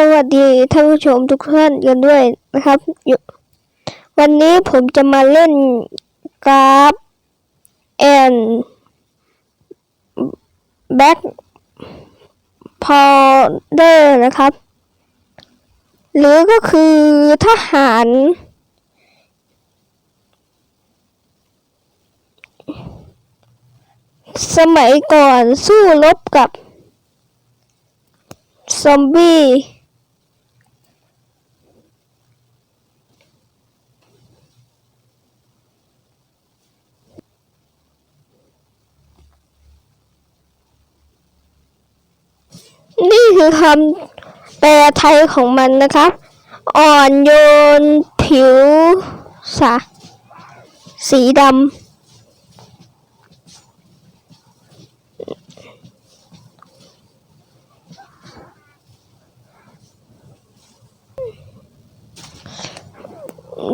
สวัสดีท่านผู้ชมทุกท่านกันด้วยนะครับ วันนี้ผมจะมาเล่นกราฟแอนแบ็กพอเดอร์นะครับ หรือก็คือทหาร สมัยก่อนสู้รบกับซอมบี้ นี่ คือคำแปลไทยของมันนะครับ อ่อนโยนผิวสะสีดำ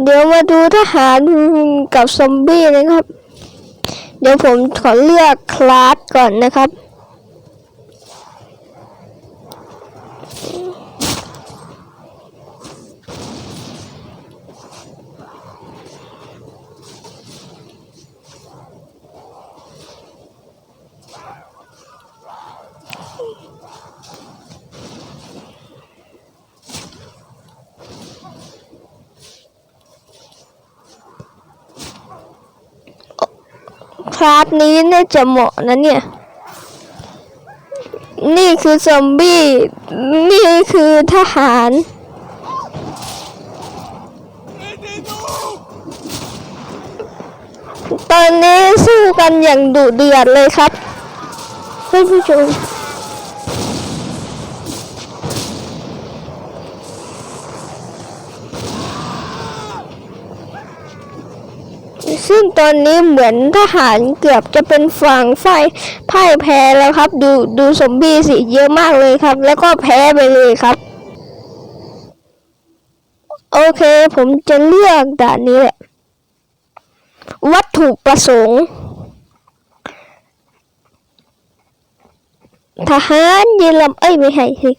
เดี๋ยวมาดูทหารกับซอมบี้นะครับ เดี๋ยวผมขอเลือกคลาสก่อนนะครับ คลาสนี้น่าจะเหมาะนะเนี่ย นี่คือซอมบี้ นี่คือทหาร ตอนนี้สู้กันอย่างดุเดือดเลยครับท่านผู้ชม ซึ่งตอนนี้เหมือนทหารเกือบจะเป็นฝั่งไฟพ่ายแพ้แล้วครับ ดูดูซอมบี้สิเยอะมากเลยครับ แล้วก็แพ้ไปเลยครับ โอเค ผมจะเลือกด่านนี้แหละ วัตถุประสงค์ ทหารเยอรมเอ้ยไม่ใช่สิ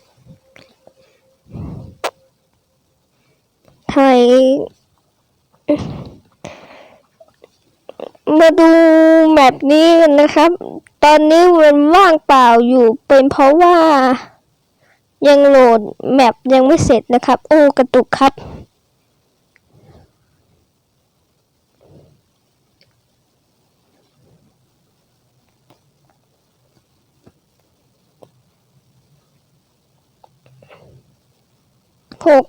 ไทย มาดูแมปนี้กันนะครับ ตอนนี้มันว่างเปล่าอยู่เป็นเพราะว่ายังโหลดแมปยังไม่เสร็จนะครับ โอ้กระตุกครับ หก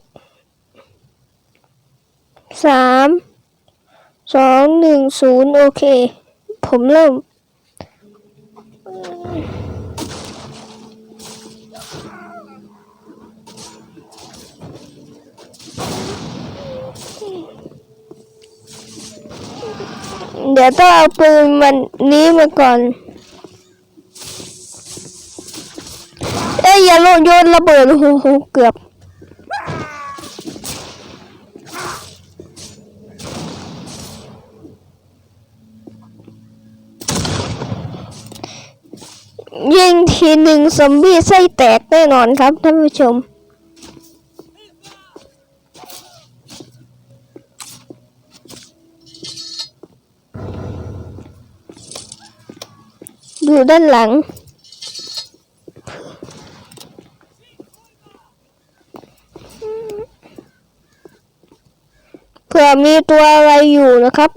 สาม สองหนึ่งศูนย์โอเค ผมเริ่ม เดี๋ยวต้องเอาปืนมันนี้มาก่อน เอ้ยอย่าลโยนระเบิดโอ้โหเกือบ ยิงที หนึ่งซอมบี้ไส้แตกแน่นอนครับท่านผู้ชม ดูด้านหลัง เผื่อมีตัวอะไรอยู่นะครับ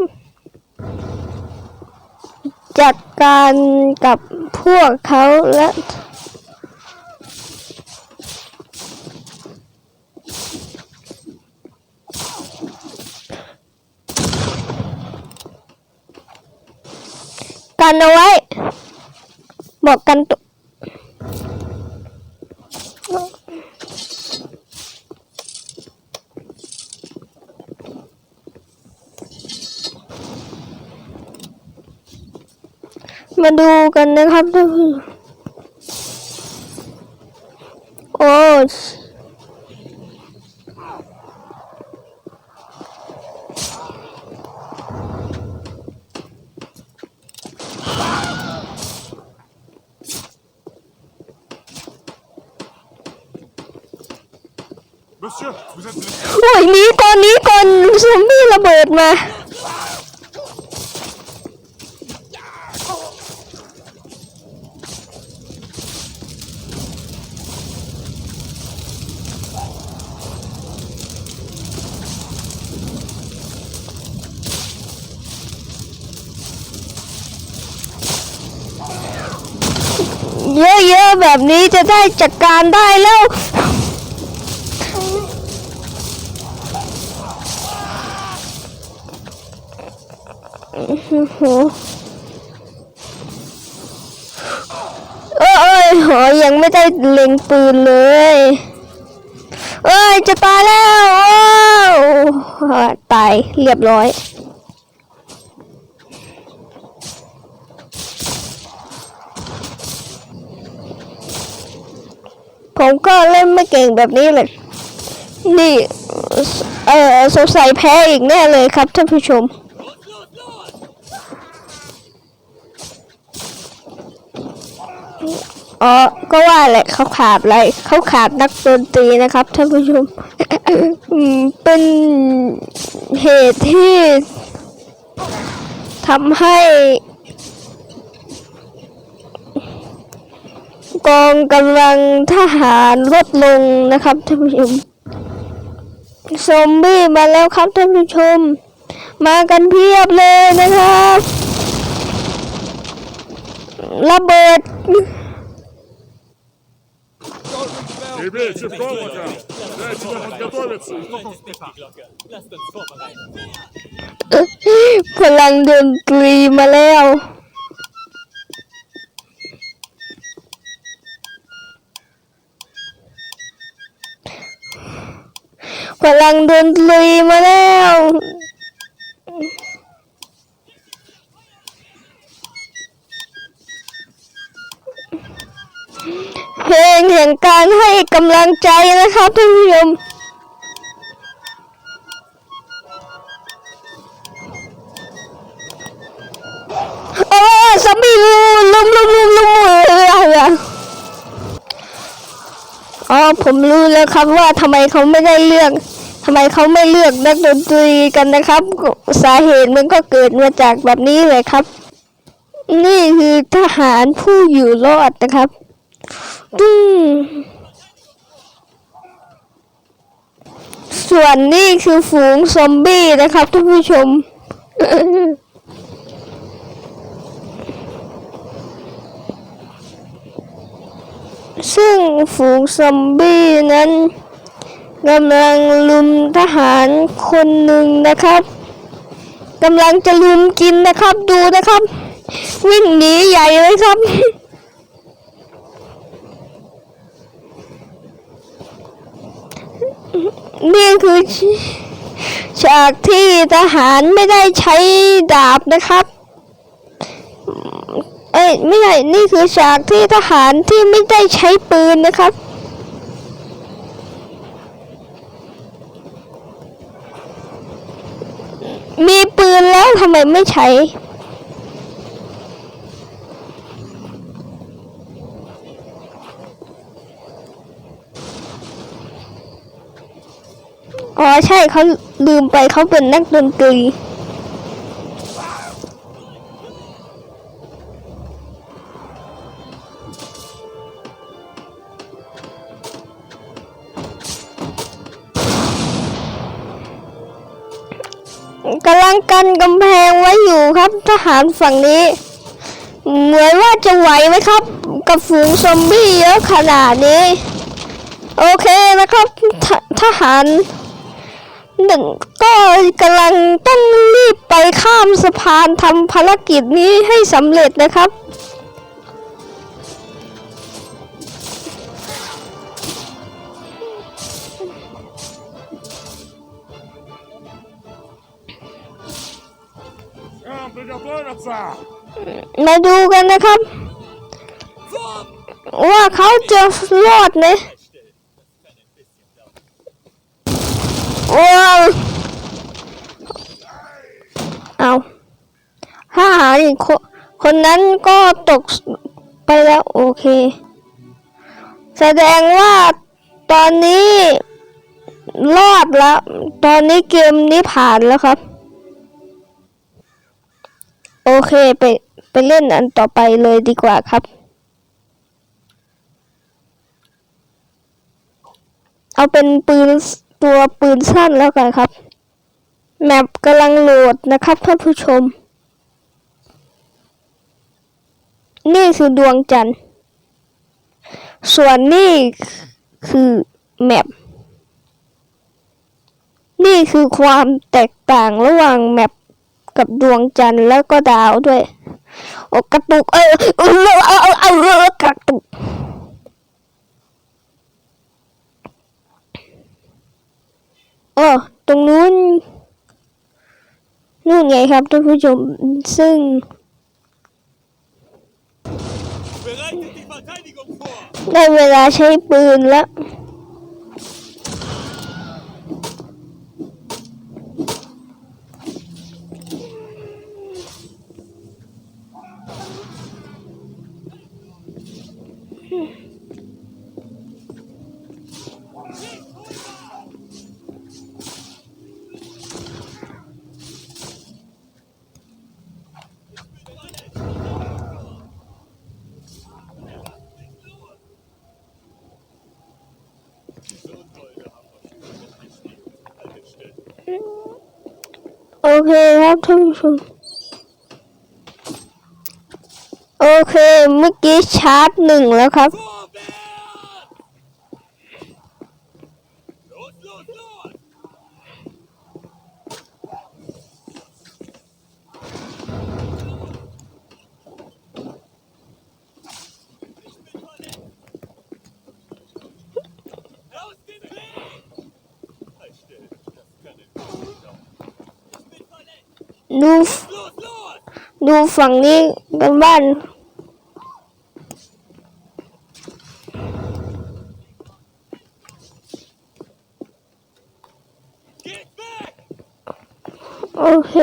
จัดการกับ วกเขาและกันเอาไว้ บอกกันตุ มาดูกันนะครับท่านผู้ชมโอ้ Monsieur, vous êtes blessé. โอ้ยหนีก่อนหนีก่อนซอมบี้ระเบิดมา เย อะๆแบบนี้จะได้จัดการได้แล้วโอ้โหเอ้ยเอ้ยโหยังไม่ได้เล็งปืนเลย เอ้ย จะตายแล้ว โอ้าวตายเรียบร้อย ผมก็เล่นไม่เก่งแบบนี้เลย นี่ เออสงสัยแพ้อีกแน่เลยครับท่านผู้ชม อ๋อ ก็ว่าแหละเขาขาดอะไร เขาขาดนักดนตรีนะครับท่านผู้ชมอืมเป็นเหตุที่ทำให้ กองกำลังทหารลดลงนะครับท่านผู้ชมซอมบี้มาแล้วครับท่านผู้ชม มากันเพียบเลยนะครับระเบิดพลังดนตรีมาแล้ว พลังดนตรีมาแล้วเพลงแห่งการให้กำลังใจนะครับท่านผู้ชมโอ้ซอมบี้ลุมลุมลุมลุมลุมอะไรอ๋อ ผมรู้แล้วครับว่าทำไมเขาไม่ได้เลือกทำไมเขาไม่เลือกนักดนตรีกันนะครับ สาเหตุมันก็เกิดมาจากแบบนี้เลยครับ นี่คือทหารผู้อยู่รอดนะครับอืมส่วนนี่คือฝูงซอมบี้นะครับท่านผู้ชม ซึ่งฝูงซอมบี้นั้นกำลังลุมทหารคนหนึ่งนะครับกำลังจะลุมกินนะครับดูนะครับ วิ่งหนีใหญ่เลยครับ นี่คือฉากที่ทหารไม่ได้ใช้ดาบนะครับ ไม่ใช่นี่คือฉากที่ทหารที่ไม่ได้ใช้ปืนนะครับ มีปืนแล้วทำไมไม่ใช้อ๋อใช่เขาลืมไปเขาเป็นนักดนตรี กันกำแพงไว้อยู่ครับ ทหารฝั่งนี้ เหมือนว่าจะไหวไหมครับ กับฝูงซอมบี้เยอะขนาดนี้ โอเคนะครับททหารหนึ่งก็กำลังต้องรีบไปข้ามสะพานทำภารกิจนี้ให้สำเร็จนะครับ มาดูกันนะครับ ว่าเขาจะรอดไหมว้าวเอาทหาอีกคนคนนั้นก็ตกไปแล้วโอเค แสดงว่าตอนนี้รอดแล้ว ตอนนี้เกมนี้ผ่านแล้วครับ โอเคไปไปเล่นอันต่อไปเลยดีกว่าครับ เอาเป็นปืนตัวปืนสั้นแล้วกันครับ แมปกำลังโหลดนะครับท่านผู้ชม นี่คือดวงจันทร์ ส่วนนี่คือแมปนี่คือความแตกต่างระหว่างแมป กับดวงจันทร์แล้วก็ดาวด้วย โอกระตุกเออเออเออเออเออกระตุกโอ้ตรงนู้นนู่นไงครับท่านผู้ชมซึ่งได้เวลาใช้ปืนแล้ว เคครับท่านผู้ชมโอเค เมื่อกี้ชาร์จหนึ่งแล้วครับ ดู Los, los! ดูฝั่งนี้กันบ้าน Geht weg! โอเค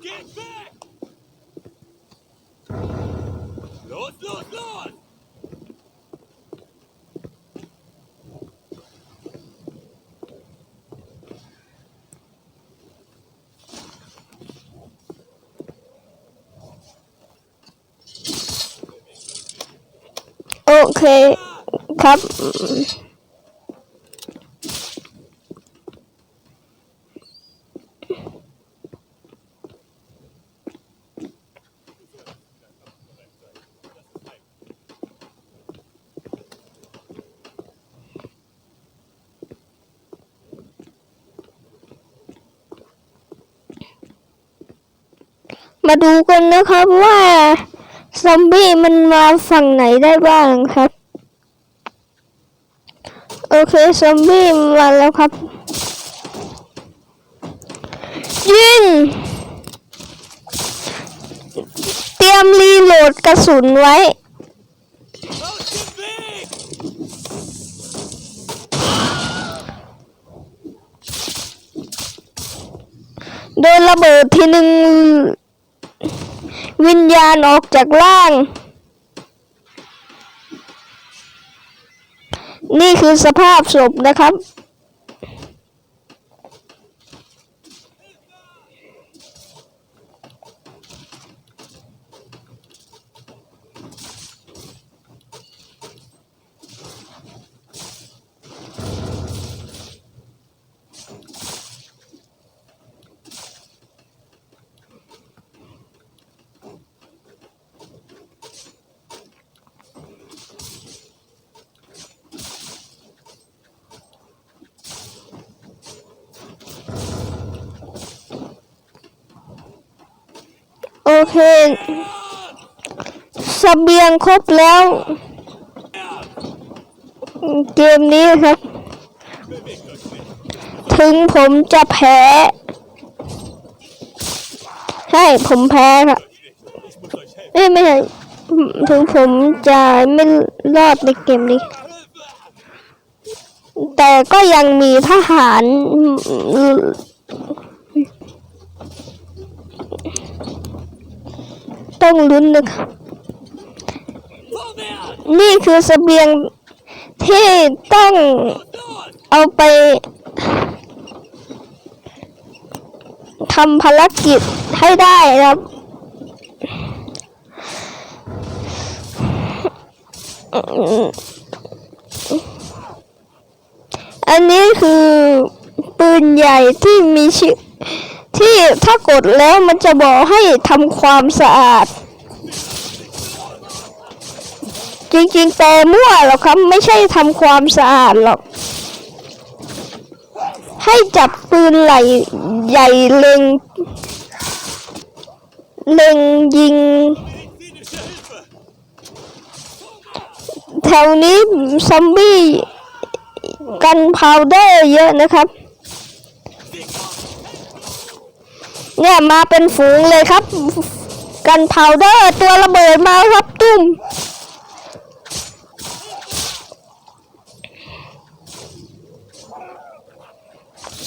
Geht weg! Los, los, los! โอ มาดูกันนะครับว่าซอมบี้มันมาฝั่งไหนได้บ้างครับ โอเคซอมบี้มาแล้วครับ ยิง เตรียมรีโหลดกระสุนไว้ โดนระเบิดทีหนึ่ง วิญญาณออกจากร่าง นี่คือสภาพศพนะครับ เคสเบียงครบแล้ว เกมนี้ครับ ถึงผมจะแพ้ ใช่ ผมแพ้ครับ Ich muss euch helfen. เอ้ยไม่ใช่ถึงผมจะไม่รอดในเกมนี้ แต่ก็ยังมีทหาร ต้องลุ้นนะครับ นี่คือเสบียงที่ต้องเอาไปทำภารกิจให้ได้นะครับ อันนี้คือปืนใหญ่ที่มีชื่อ ที่ถ้ากดแล้วมันจะบอกให้ทำความสะอาด จริงๆแต่มั่วหรอกครับ ไม่ใช่ทำความสะอาดหรอก ให้จับปืนไหลใหญ่เล็ง เล็งยิงแถวนี้ซอมบี้กันพาวเดอร์เยอะนะครับ เนี่ยมาเป็นฝูงเลยครับ กันพาวเดอร์ตัวระเบิดมาครับตุ้ม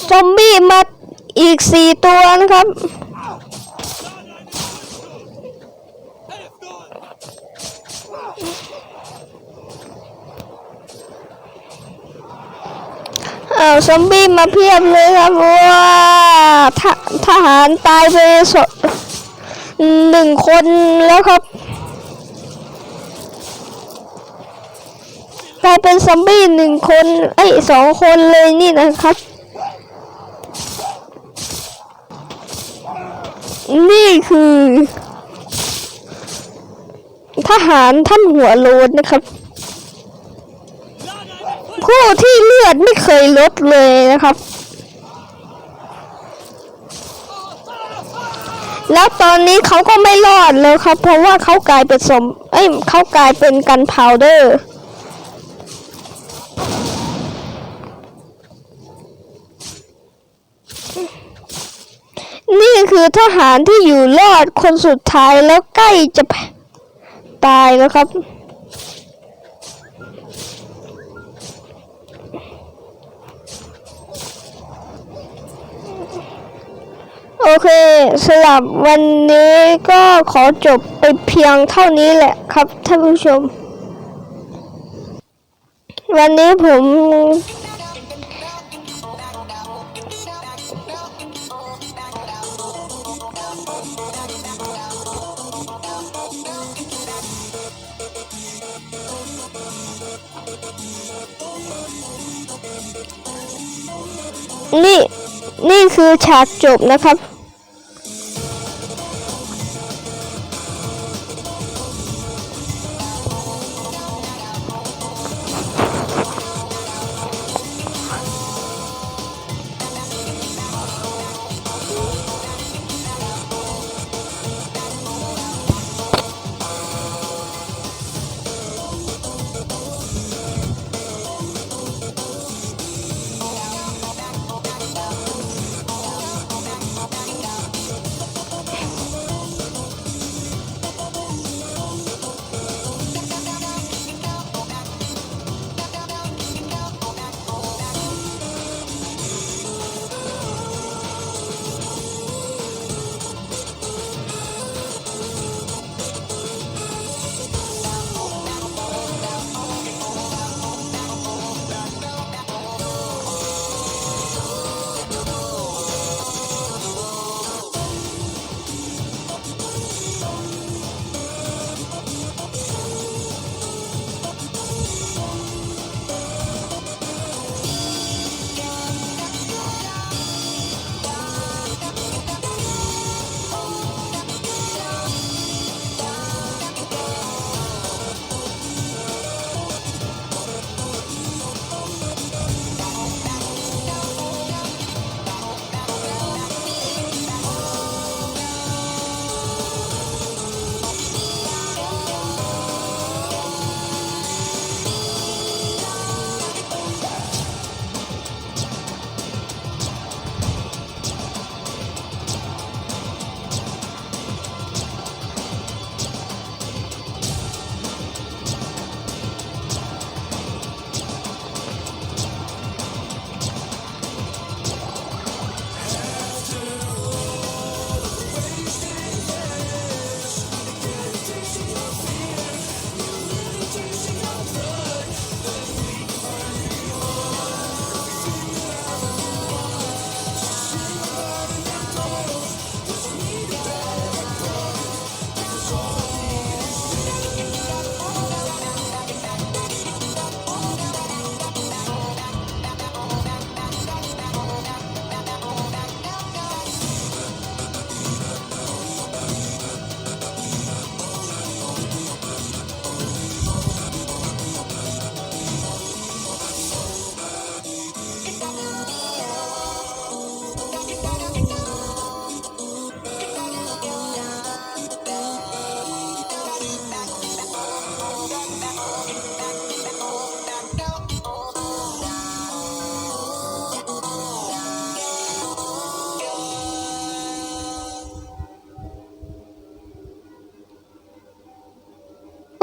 ซอมบี้มาอีกสี่ตัวนะครับ Helft uns! อ้าวซอมบี้มาเพียบเลยครับว้า ทหารตายไปสหนึ่งคนแล้วครับกลายเป็นซอมบี้หนึ่งคนเอ้สองคนเลยนี่นะครับ นี่คือ ทหารท่านหัวโลนนะครับ ผู้ที่เลือดไม่เคยลดเลยนะครับ แล้วตอนนี้เขาก็ไม่รอดเลยครับ เพราะว่าเขากลายเป็นสม เอ้ยเขากลายเป็นกันพาวเดอร์นี่คือทหารที่อยู่รอดคนสุดท้ายแล้วใกล้จะตายแล้วครับ โอเคสำหรับวันนี้ก็ขอจบไปเพียงเท่านี้แหละครับท่านผู้ชม วันนี้ผมนี่ นี่คือฉากจบนะครับ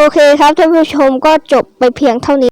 โอเคครับท่านผู้ชมก็จบไปเพียงเท่านี้